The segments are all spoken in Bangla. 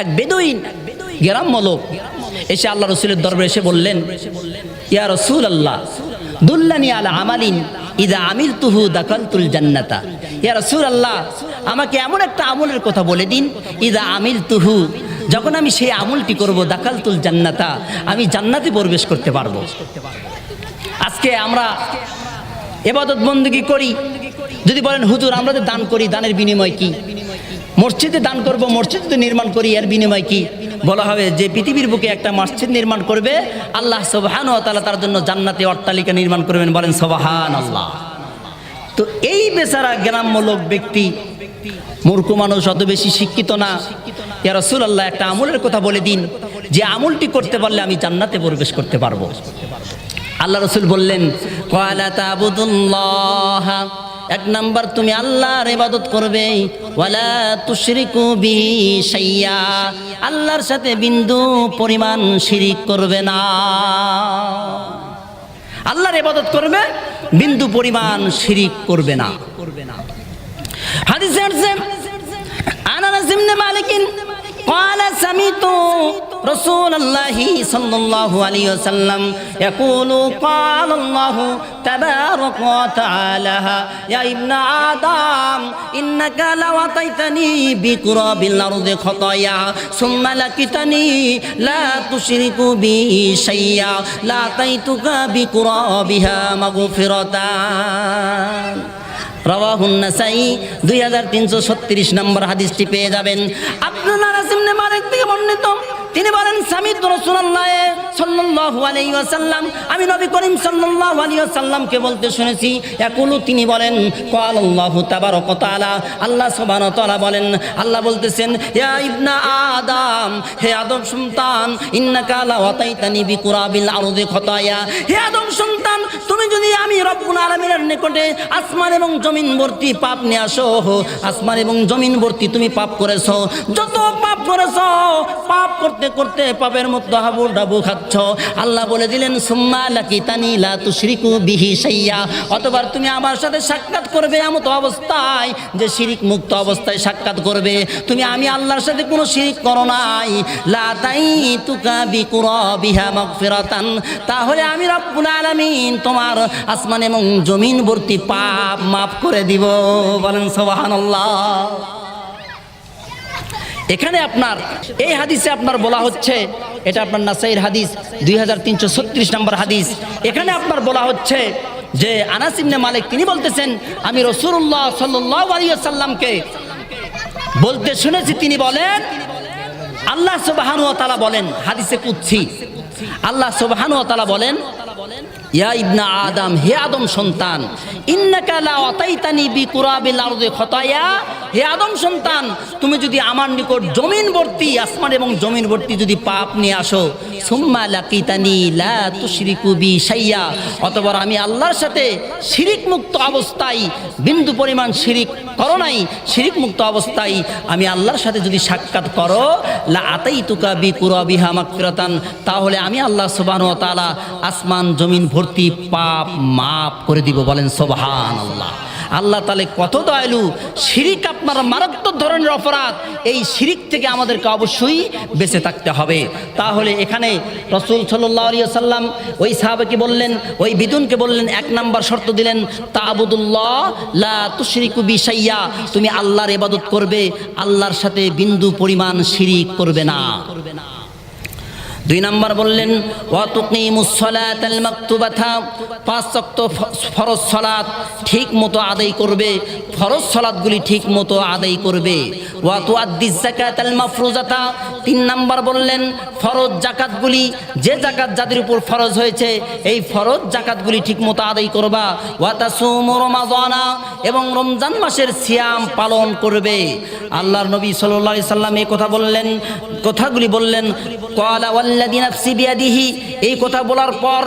এক বেদুইন গ্রাম্য লোক এসে আল্লাহ রসুলের দরবারে এসে বললেন, ইয়া রসুল আল্লাহ দুল্লানি আলা আমালিন ইদা আমিল তুহু দাকালতুল জান্নাতা। ইয়া রসুল আল্লাহ আমাকে এমন একটা আমলের কথা বলে দিন, ইদা আমিল তুহু যখন আমি সেই আমলটি করব দাকালতুল জান্নাতা, আমি জান্নাতে প্রবেশ করতে পারব। আজকে আমরা এবাদত বন্দী করি। যদি বলেন, হুজুর, আমরা দান করি, দানের বিনিময় কি? মসজিদে দান করব, মসজিদ তো নির্মাণ করি, এর বিনিময় কি? বলা হবে যে পৃথিবীর বুকে একটা মসজিদ নির্মাণ করবে, আল্লাহ সোবাহান তালা তার জন্য জান্নাতে অট্টালিকা নির্মাণ করবেন, বলেন সোবাহান আল্লাহ তো এই বেচারা গ্রাম্য লোক ব্যক্তি, মূর্খ মানুষ অত বেশি শিক্ষিত না। ইয়া রসুল আল্লাহ একটা আমলের কথা বলে দিন, যে আমলটি করতে পারলে আমি জান্নাতে প্রবেশ করতে পারব। আল্লাহ রসুল বললেন কয়লা তাবুদুল্লাহ এক নাম্বার তুমি আল্লাহর ইবাদত করবে। ওয়ালা তুশরিকু বি শাইয়া। আল্লাহর সাথে বিন্দু পরিমাণ শিরিক করবে না। আল্লাহর ইবাদত করবে, বিন্দু পরিমাণ শিরিক করবে না। করবে না হাদিসে আনাস ইবনে মালিক قال سمعت رسول الله صلى الله عليه وسلم يقول قال الله تبارك وتعالى يا ابن آدم إنك لو أتيتني بقراب الأرض خطايا ثم لقيتني لا تشرك بي شيئا لأتيتك بقرابها مغفرة রাওয়াহুন্নাসাই দুই হাজার তিনশো ছত্রিশ নম্বর হাদিসটি পেয়ে যাবেন আপনারা সিমনে মালিক থেকে বর্ণিত। তিনি বলেন স্বামী রসুল্লাহ আমি নবী করিম সাল্লাল্লাহু আলাইহি ওয়াসাল্লামকে বলতে শুনেছি একুলু তিনি বলেন ক্বাল আল্লাহু তাবারাক আল্লাহ বলেন, আল্লাহ বলতেছেন, ইয়া ইবনা আদম, হে আদম সন্তান, ইন্নাকা লা বিকুরাবিল আরদি খতায়া হে আদম সন্তান, তুমি যদি আমি রব্বুল আলামিনের নিকটে আসমান এবং জমিন ভর্তি পাপ নিয়ে আসো, আসমান এবং জমিন ভর্তি তুমি পাপ করেছ, যত পাপ করেছ, পাপ করতে করতে পাপের মধ্যে হাবুর ডাবু খাচ্ছ আল্লাহ বলে দিলেন, সুম্মা লাকি তানি লা তুশরিকু বিহি শাইয়া। অতবার তুমি আমার সাথে সাক্ষাৎ করবে এমত অবস্থায় যে শিরিক মুক্ত অবস্থায় সাক্ষাৎ করবে। তুমি আমি আল্লাহর সাথে কোনো শিরিক করো নাই। লা তাই তুকা বিকুরা বিহা মাগফিরাতান। তাহলে আমি রব্বুল আলামিন তোমার আসমান এবং জমিন ভর্তি পাপ মাফ করে দিব। বলেন, সুবহানাল্লাহ। এখানে আপনার, এই হাদিসে আপনার বলা হচ্ছে এটা আপনার নাসাইর হাদিস, দুই হাজার তিনশো ছত্রিশ নম্বর হাদিস। এখানে আপনার বলা হচ্ছে যে আনাসিমনে মালিক, তিনি বলতেছেন, আমি রসুল্লাহ সাল্লাহ আলিয়াল্লামকে বলতে শুনেছি, তিনি বলেন, আল্লাহ সুবাহানু তালা বলেন, হাদিসে কুচ্ছি আল্লাহ সুবাহানু তালা বলেন, ইয়া আদম, হে আদম সন্তান, ইন্নাকা লা আতাইতানি বিকুরাবিল আরদি খতায়া হে আদম সন্তান, তুমি যদি আমার নিকট জমিন ভর্তি আসমান এবং জমিন ভর্তি যদি পাপ নিয়ে আসো, সুম্মা লাকিতানি লা তুশরিকু বি শাইয়া। অতবার আমি আল্লাহর সাথে শিরিক মুক্ত অবস্থায়, বিন্দু পরিমাণ শিরিক করো নাই শিরিক মুক্ত অবস্থায় আমি আল্লাহর সাথে যদি সাক্ষাৎ করো, লা আতাই তুকা বি কুরাবিহা মাকফিরাতান তাহলে আমি আল্লাহ সুবহানাহু ওয়া তাআলা আসমান, জমিন, ভর্তি পাপ মাফ করে দিব, বলেন সোবহান আল্লাহ তালে কত দয়ালু, শিরিক আপনার মারাত্মক ধরনের অপরাধ, এই শিরিক থেকে আমাদেরকে অবশ্যই বেঁচে থাকতে হবে। তাহলে এখানে রসুল সাল্লাহ সাল্লাম ওই সাহাবাকে বললেন, ওই বিদুনকে বললেন, এক নাম্বার শর্ত দিলেন তাবুদুল্লাহ লা তুশরিকু তুমি আল্লাহর ইবাদত করবে, আল্লাহর সাথে বিন্দু পরিমাণ শিরিক করবে না। দুই নাম্বার বললেন পাঁচ ওয়াক্ত ফরজ সালাত ঠিক মতো আদায় করবে, ফরজ সালাতগুলি ঠিক মতো আদায় করবে। মাফরুজাতা তিন নাম্বার বললেন, ফরজ জাকাতগুলি যে জাকাত যাদের উপর ফরজ হয়েছে, এই ফরজ জাকাতগুলি ঠিক মতো আদায় করবা। ওয়াতাসুমু রমাজানা এবং রমজান মাসের সিয়াম পালন করবে। আল্লাহর নবী আলাইহি সাল্লাম এই কথা বললেন, কথাগুলি বললেন বিয়াদিহি এই কথা বলার পর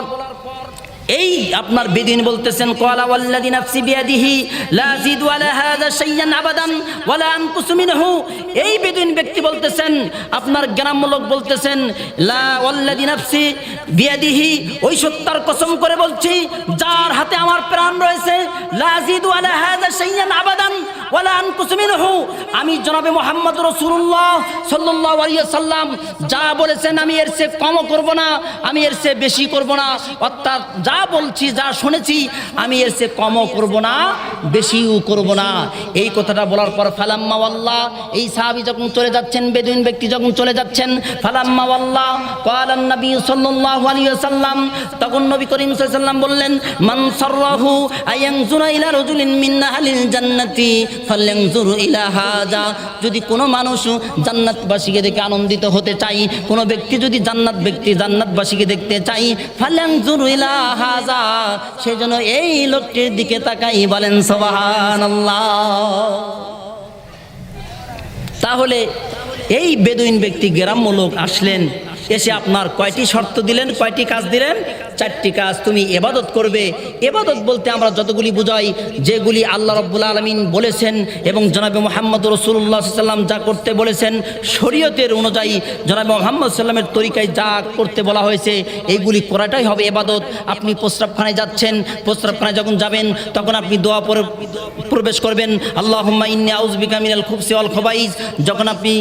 এই আপনার বেদিন বলতেছেন, কলা ওয়াল্লাযী নাফসি বিয়াদিহি, লা জিদু আলা হাযা শাইয়ান আবাদান ওয়ালা আনকুসু মিনহু। এই বেদিন ব্যক্তি বলতেছেন, আপনার গ্রাম্য বলতেছেন, লা ওয়াল্লাযী নাফসি বিয়াদিহি, ওই সত্তার কসম করে বলছি, যার হাতে আমার প্রাণ রয়েছে, লা জিদু আলা হাযা শাইয়ান আবাদান ওয়ালা আনকুসু মিনহু। আমি জনাবে মুহাম্মদ রাসূলুল্লাহ সাল্লাল্লাহু আলাইহি সাল্লাম যা বলেছেন, আমি এর চেয়ে কম করব না, আমি এর চেয়ে বেশি করব না। অর্থাৎ যা বলছি, যা শুনেছি, আমি এর চেয়ে কমও করব না, বেশিও করব না। এই কথাটা বলার পর ফালাম্মা ওয়াল্লাহ এই সাহাবী যখন চলে যাচ্ছেন, বেদুইন ব্যক্তি যখন চলে যাচ্ছেন, ফালাম্মা ওয়াল্লাহ ক্বালান নবী সাল্লাল্লাহু আলাইহি ওয়াসাল্লাম, তখন নবী করিম ওয়াসাল্লাম বললেন, মান সাররাহু আয়ানজুরা ইলা রাজুলিন মিন আহলিল জান্নাতি ফালয়ানজুর ইলা হাযা যদি কোনো মানুষ জান্নাতবাসীকে দেখে আনন্দিত হতে চাই কোনো ব্যক্তি যদি জান্নাত ব্যক্তি জান্নাতবাসীকে দেখতে চাই ফালয়ানজুর ইলা হাযা সেজন্য এই লোকটির দিকে তাকাই বলেন, সুবহানাল্লাহ। তাহলে এই বেদুইন ব্যক্তি গ্রাম্য লোক আসলেন। এসে আপনার কয়টি শর্ত দিলেন, কয়টি কাজ দিলেন? চারটি কাজ তুমি এবাদত করবে। এবাদত বলতে আমরা যতগুলি বুঝাই, যেগুলি আল্লাহ রব্বুল আলমিন বলেছেন এবং জনাবে মোহাম্মদ রসুল্লাহ সাল্লাম যা করতে বলেছেন, শরীয়তের অনুযায়ী জনাবে মোহাম্মদ সাল্লামের তরিকায় যা করতে বলা হয়েছে, এইগুলি করাটাই হবে এবাদত। আপনি প্রস্রাবখানায় যাচ্ছেন, প্রস্রাবখানায় যখন যাবেন, তখন আপনি দোয়া পরে, প্রবেশ করবেন আল্লাহ ইন্নি আউজবিকা মিনাল খুবসি অল খবাইজ। যখন আপনি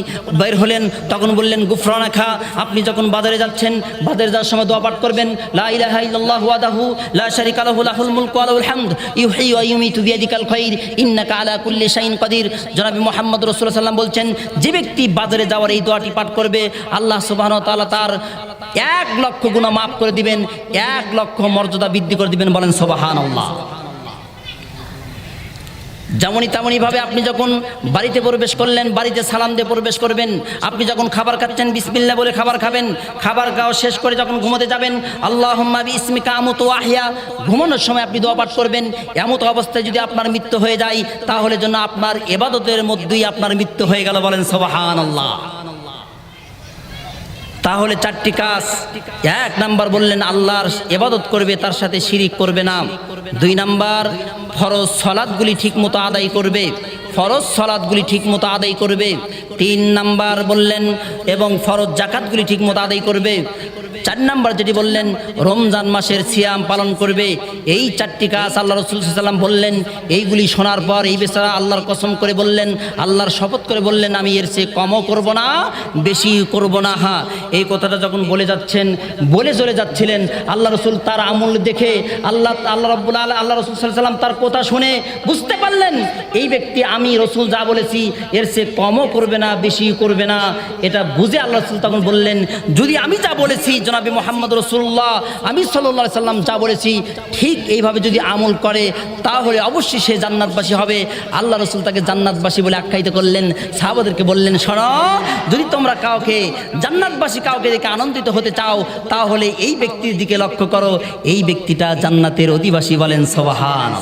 বের হলেন, তখন বললেন গুফরানা খা আপনি যখন বাজারে যাচ্ছেন, বাজারে যাওয়ার সময় দোয়া পাঠ করবেন, লা ইলাহা ইল্লাল্লাহু ওয়াহদাহু লা শারিকা লাহু, লাহুল মুলকু ওয়া লাহুল হামদ ইউহয়ি ওয়া ইউমিতু বিয়াদিকাল খাইর, ইন্নাকা আলা কুল্লি শাইইন কাদির। জনাবি মুহাম্মদ রাসূলুল্লাহ সাল্লাম বলছেন, যে ব্যক্তি বাজারে যাওয়ার এই দোয়াটি পাঠ করবে, আল্লাহ সুবহানাহু ওয়া তাআলা তার এক লক্ষ গুণা মাফ করে দিবেন, এক লক্ষ মর্যাদা বৃদ্ধি করে দিবেন বলেন সুবহানাল্লাহ। যেমনই তেমনইভাবে আপনি যখন বাড়িতে প্রবেশ করলেন, বাড়িতে সালাম দিয়ে প্রবেশ করবেন, আপনি যখন খাবার খাচ্ছেন বিসমিল্লা বলে খাবার খাবেন, খাবার খাওয়া শেষ করে যখন ঘুমোতে যাবেন আল্লাহ ইসমিকা আমত আহিয়া, ঘুমানোর সময় আপনি দোয়া পাঠ করবেন, এমত অবস্থায় যদি আপনার মৃত্যু হয়ে যায়, তাহলে জন্য আপনার এবাদতের মধ্যেই আপনার মৃত্যু হয়ে গেল বলেন সবাহান আল্লাহ তাহলে চারটি কাজ। এক নাম্বার বললেন, আল্লাহর এবাদত করবে, তার সাথে শিরিক করবে না। দুই নাম্বার, ফরজ সলাদগুলি ঠিক মতো আদায় করবে, ফরজ সলাদগুলি ঠিক মতো আদায় করবে। তিন নাম্বার বললেন, এবং ফরজ জাকাতগুলি ঠিক মতো আদায় করবে চার নাম্বার যেটি বললেন, রমজান মাসের সিয়াম পালন করবে। এই চারটি কাজ আল্লাহ রসুল সাল্লাম বললেন, এইগুলি শোনার পর এই বেচারা আল্লাহর কসম করে বললেন, আল্লাহর শপথ করে বললেন, আমি এর চেয়ে কমও করব না, বেশি করব না। হা, এই কথাটা যখন বলে যাচ্ছেন, বলে চলে যাচ্ছিলেন, আল্লাহ রসুল তার আমল দেখে, আল্লাহ আল্লাহ রব্বুল আল্লাহ আল্লাহ রসুল সাল্লাম তার কথা শুনে বুঝতে পারলেন, এই ব্যক্তি আমি রসুল যা বলেছি, এর সে কমও করবে না বেশি করবে না। এটা বুঝে আল্লাহ রসুল তখন বললেন, যদি আমি যা বলেছি, জনাবি মোহাম্মদ রসুল্লাহ আমি সাল্লাহ সাল্লাম যা বলেছি, ঠিক এইভাবে যদি আমল করে, তাহলে অবশ্যই সে জান্নাতবাসী হবে। আল্লাহ রসুল তাকে জান্নাতবাসী বলে আখ্যায়িত করলেন, সাহাবাদেরকে বললেন, শোনো, যদি তোমরা কাউকে, জান্নাতবাসী কাউকে দেখে আনন্দিত হতে চাও, তাহলে এই ব্যক্তির দিকে লক্ষ্য করো। এই ব্যক্তিটা জান্নাতের অধিবাসী বলেন সবাহান